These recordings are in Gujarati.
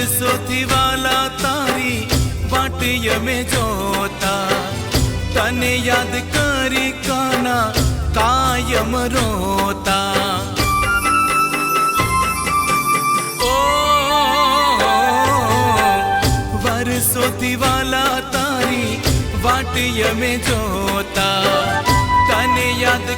વર્ષોથી વાલા તારી વાટી અમે જોતા તને યાદ કરી કાના કાયમ રોતા ઓ વર્ષોથી વાલા તારી વાટી અમે જોતા તને યાદ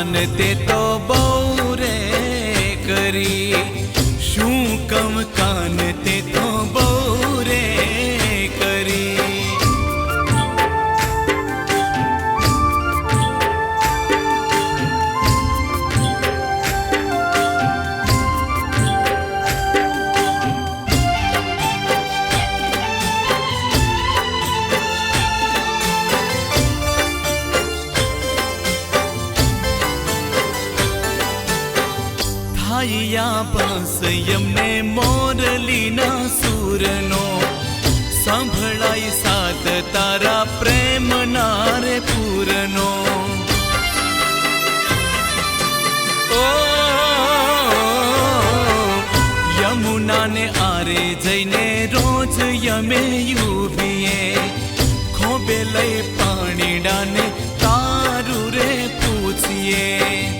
કમ કાન તે તો બહુ રે કરી. શું કમ કાન તે તો બહુ રે થાઈયા બસ મોરલીના સૂરનો સાંભળાય સાત તારા પ્રેમના રે પૂરનો ઓ યમુનાને આરે જઈને રોજ યમે યુબીએ ખોબે લઈ પાણીડાને તારું રે પૂછીએ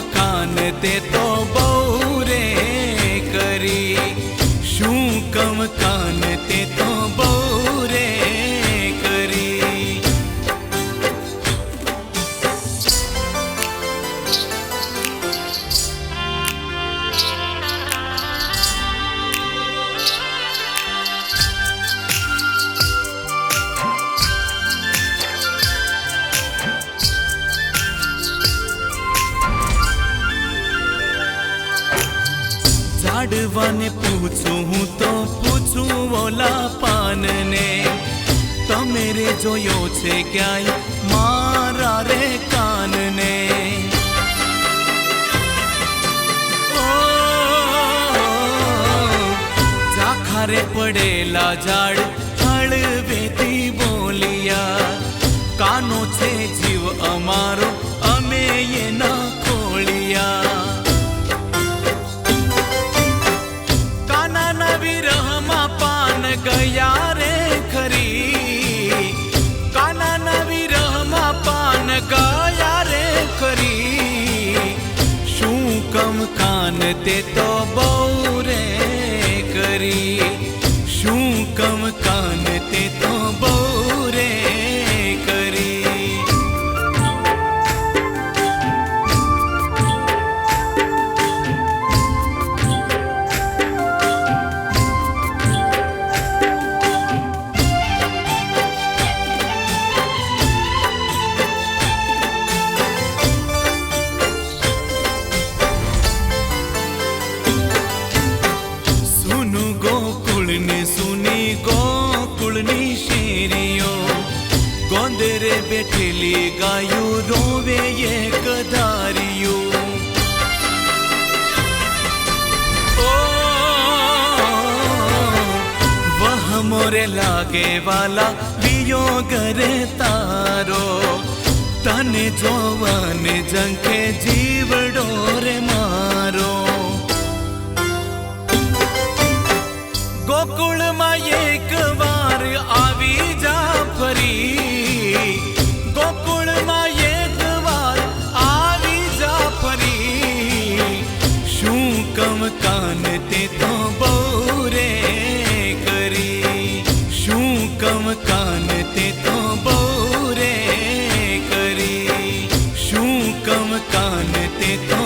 કાન તે તો બહુ રે કરી. શું કમ કાન ઝાડવાને પૂછું, હું તો પૂછું ઓલા પાનને, તમે રે જોયો છે ક્યાંય મારા રે કાનને? ઝાખારે પડેલા ઝાડ, હળવેથી બોલિયા, કાનો છે જીવ અમારો, અમે એના ખોળિયા. તે તો બહુ રે કરી. શું કમ કાન તે તો બહુ રે બેઠેલી ગાયું રોવે એક ધાર્યું. ઓ મોરે લાગે વાલા, વિયો ઘરે તારો. તને જોવાને જંખે જીવડો રે મારો. ગોકુળમાં એક વાર કાન તે તો બહુ રે કરી શું કમ કાન તે તો બહુ રે કરી શું કમ કાન તે તો